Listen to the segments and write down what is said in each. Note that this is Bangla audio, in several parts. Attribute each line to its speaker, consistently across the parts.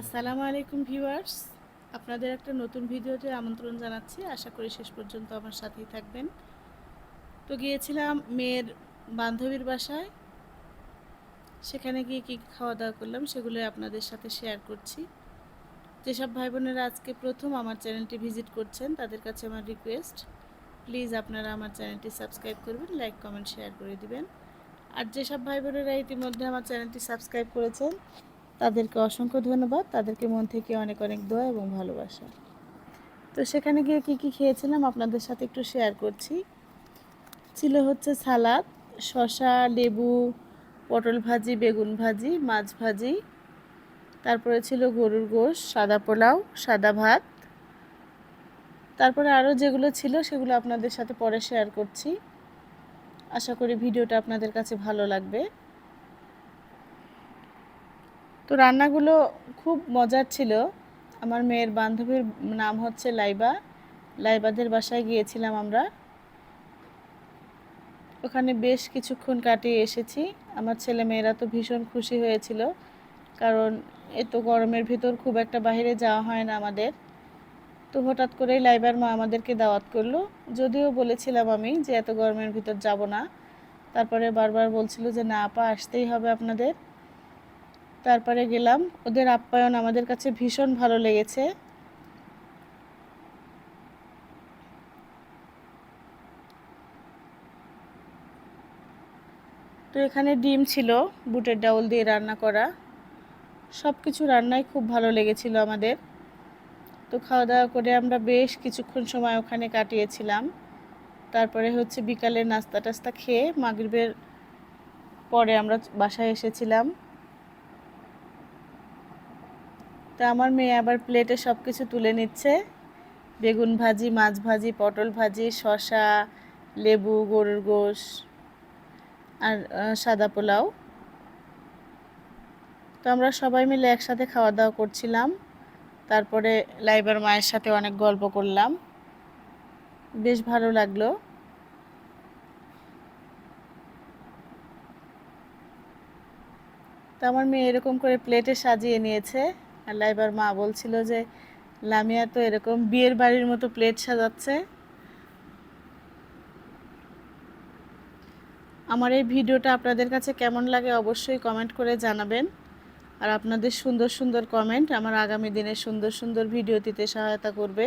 Speaker 1: আসসালামু আলাইকুম ভিউয়ার্স। আপনাদের একটা নতুন ভিডিওতে আমন্ত্রণ জানাচ্ছি। আশা করি শেষ পর্যন্ত আমার সাথেই থাকবেন। তো গিয়েছিলাম মেয়ের বান্ধবীর বাসায়। সেখানে গিয়ে কী খাওয়া দাওয়া করলাম সেগুলো আপনাদের সাথে শেয়ার করছি। যেসব ভাই বোনেরা আজকে প্রথম আমার চ্যানেলটি ভিজিট করছেন, তাদের কাছে আমার রিকোয়েস্ট প্লিজ আপনারা আমার চ্যানেলটি সাবস্ক্রাইব করবেন লাইক কমেন্ট শেয়ার করে দিবেন। আর যেসব ভাই বোনেরা ইতিমধ্যে আমার চ্যানেলটি সাবস্ক্রাইব করেছেন তাদেরকে অসংখ্য ধন্যবাদ। তাদেরকে মন থেকে অনেক অনেক দোয়া এবং ভালোবাসা। তো সেখানে গিয়ে কী কী খেয়েছিলাম আপনাদের সাথে একটু শেয়ার করছি। ছিল হচ্ছে সালাদ, শসা, লেবু, পটল ভাজি, বেগুন ভাজি, মাছ ভাজি। তারপরে ছিল গরুর গোশ, সাদা পোলাও, সাদা ভাত। তারপরে আরও যেগুলো ছিল সেগুলো আপনাদের সাথে পরে শেয়ার করছি। আশা করি ভিডিওটা আপনাদের কাছে ভালো লাগবে। তো রান্নাগুলো খুব মজার ছিল। আমার মেয়ের বান্ধবীর নাম হচ্ছে লাইবা। লাইবাদের বাসায় গিয়েছিলাম আমরা। ওখানে বেশ কিছুক্ষণ কাটিয়ে এসেছি। আমার ছেলে মেয়েরা তো ভীষণ খুশি হয়েছিল। কারণ এত গরমের ভিতর খুব একটা বাইরে যাওয়া হয় না আমাদের। তো হঠাৎ করেই লাইবার মা আমাদেরকে দাওয়াত করল। যদিও বলেছিলাম আমি যে এত গরমের ভিতর যাব না। তারপরে বারবার বলছিল যে, না আপা, আসতেই হবে আপনাদের। তারপরে গেলাম। ওদের আপ্যায়ন আমাদের কাছে ভীষণ ভালো লেগেছে। তো এখানে ডিম ছিল, বুটের ডাউল দিয়ে রান্না করা। সব কিছু রান্নাই খুব ভালো লেগেছিল আমাদের। তো খাওয়া দাওয়া করে আমরা বেশ কিছুক্ষণ সময় ওখানে কাটিয়েছিলাম। তারপরে হচ্ছে বিকালে নাস্তা টাস্তা খেয়ে মাগরিবের পরে আমরা বাসায় এসেছিলাম। তো আমার মেয়ে আবার প্লেটে সব কিছু তুলে নিচ্ছে। বেগুন ভাজি, মাছ ভাজি, পটল ভাজি শশা লেবু, গরুর গোশ আর সাদা পোলাও। তো আমরা সবাই মিলে একসাথে খাওয়া দাওয়া করছিলাম। তারপরে লাইবার মায়ের সাথে অনেক গল্প করলাম। বেশ ভালো লাগল। তো আমার মেয়ে এরকম করে প্লেটে সাজিয়ে নিয়েছে। আর লাইবার মা বলছিল যে, লামিয়া তো এরকম বিয়ের বাড়ির মতো প্লেট সাজাচ্ছে। আমার এই ভিডিওটা আপনাদের কাছে কেমন লাগে অবশ্যই কমেন্ট করে জানাবেন। আর আপনাদের সুন্দর সুন্দর কমেন্ট আমার আগামী দিনে সুন্দর সুন্দর ভিডিও দিতে সহায়তা করবে।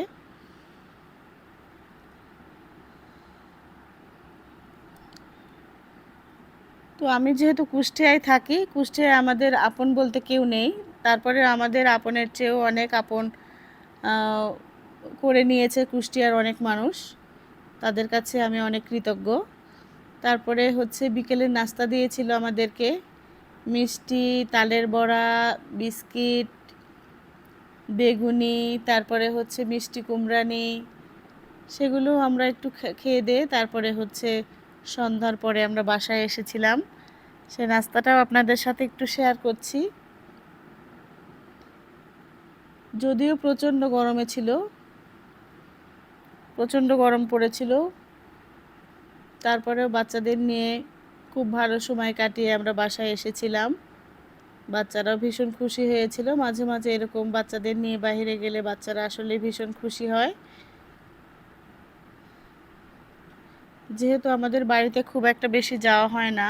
Speaker 1: তো আমি যেহেতু কুষ্টিয়ায় থাকি, কুষ্টিয়ায় আমাদের আপন বলতে কেউ নেই। তারপরে আমাদের আপনের চেয়েও অনেক আপন করে নিয়েছে কুষ্টিয়ার অনেক মানুষ। তাদের কাছে আমি অনেক কৃতজ্ঞ। তারপরে হচ্ছে বিকেলের নাস্তা দিয়েছিল আমাদেরকে। মিষ্টি, তালের বড়া, বিস্কিট, বেগুনি, তারপরে হচ্ছে মিষ্টি কুমড়ানি। সেগুলো আমরা একটু খেয়ে দিয়ে তারপরে হচ্ছে সন্ধ্যার পরে আমরা বাসায় এসেছিলাম। সে নাস্তাটাও আপনাদের সাথে একটু শেয়ার করছি। যদিও প্রচণ্ড গরমে ছিল, প্রচণ্ড গরম পড়েছিল। তারপরেও বাচ্চাদের নিয়ে খুব ভালো সময় কাটিয়ে আমরা বাসায় এসেছিলাম। বাচ্চারাও ভীষণ খুশি হয়েছিল। মাঝে মাঝে এরকম বাচ্চাদের নিয়ে বাহিরে গেলে বাচ্চারা আসলে ভীষণ খুশি হয়। যেহেতু আমাদের বাড়িতে খুব একটা বেশি যাওয়া হয় না